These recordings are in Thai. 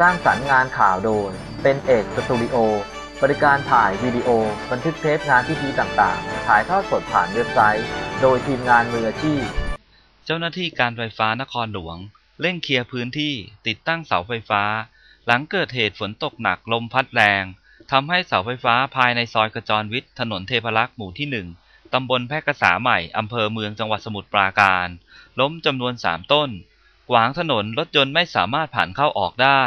สร้างสรรค์งานข่าวโดย เป็นเอกสตูดิโอ บริการถ่ายวิดีโอ บันทึกเทปงานพิธีต่างๆ ถ่ายทอดสดผ่านเว็บไซต์ โดยทีมงานมืออาชีพ เจ้าหน้าที่การไฟฟ้านครหลวง เร่งเคลียร์พื้นที่ติดตั้งเสาไฟฟ้า หลังเกิดเหตุฝนตกหนักลมพัดแรงทำให้เสาไฟฟ้าภายในซอยกระจรวิทย์ถนนเทพรักษ์หมู่ที่หนึ่งตำบลแพรกษาใหม่อำเภอเมืองจังหวัดสมุทรปราการ ล้มจำนวนสามต้น ขวางถนนรถยนต์ไม่สามารถผ่านเข้าออกได้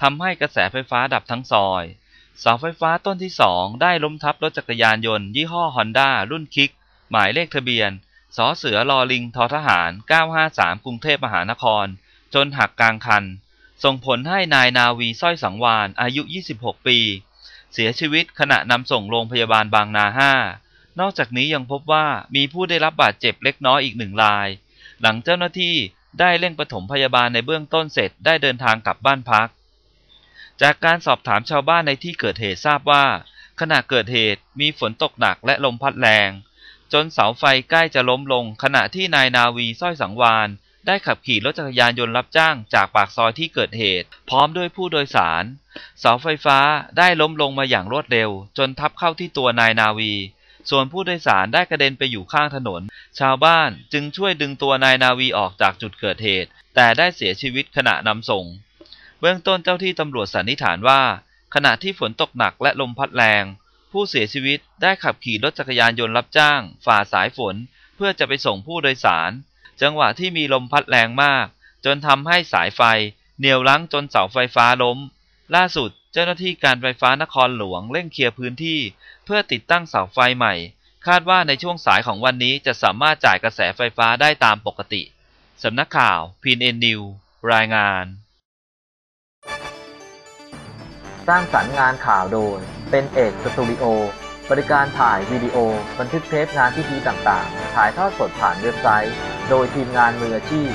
ทำให้กระแสไฟฟ้าดับทั้งซอย เสาไฟฟ้าต้นที่สองได้ล้มทับรถจักรยานยนต์ยี่ห้อฮอนด้ารุ่นคิก หมายเลขทะเบียนสอเสือลอลิงทอทหาร 953 กรุงเทพมหานคร จนหักกลางคัน ส่งผลให้นายนาวีสร้อยสังวานอายุ 26 ปี เสียชีวิตขณะนำส่งโรงพยาบาลบางนาห้านอกจากนี้ยังพบว่ามีผู้ได้รับบาดเจ็บเล็กน้อยอีกหนึ่งราย หลังเจ้าหน้าที่ ได้เร่งปฐมพยาบาลในเบื้องต้นเสร็จได้เดินทางกลับบ้านพัก จากการสอบถามชาวบ้านในที่เกิดเหตุทราบว่า ขณะเกิดเหตุมีฝนตกหนักและลมพัดแรง จนเสาไฟใกล้จะล้มลง ขณะที่นายนาวีสร้อยสังวานได้ขับขี่รถจักรยานยนต์รับจ้างจากปากซอยที่เกิดเหตุ พร้อมด้วยผู้โดยสาร เสาไฟฟ้าได้ล้มลงมาอย่างรวดเร็ว จนทับเข้าที่ตัวนายนาวี ส่วนผู้โดยสารได้กระเด็นไปอยู่ข้างถนน ชาวบ้านจึงช่วยดึงตัวนายนาวีออกจากจุดเกิดเหตุ แต่ได้เสียชีวิตขณะนำส่ง เบื้องต้นเจ้าที่ตำรวจสันนิษฐานว่า ขณะที่ฝนตกหนักและลมพัดแรง ผู้เสียชีวิตได้ขับขี่รถจักรยานยนต์รับจ้าง ฝ่าสายฝน เพื่อจะไปส่งผู้โดยสาร จังหวะที่มีลมพัดแรงมาก จนทำให้สายไฟเหนี่ยวรั้งจนเสาไฟฟ้าล้ม ล่าสุดเจ้าหน้าที่การไฟฟ้านครหลวงเร่งเคลียร์พื้นที่เพื่อติดตั้งเสาไฟใหม่ คาดว่าในช่วงสายของวันนี้จะสามารถจ่ายกระแสไฟฟ้าได้ตามปกติ สำนักข่าวพีเอ็นนิวรายงาน สร้างสรรค์งานข่าวโดย เป็นเอกสตูดิโอบริการถ่ายวิดีโอ บันทึกเทปงานพิธีต่างๆ ถ่ายทอดสดผ่านเว็บไซต์ โดยทีมงานมืออาชีพ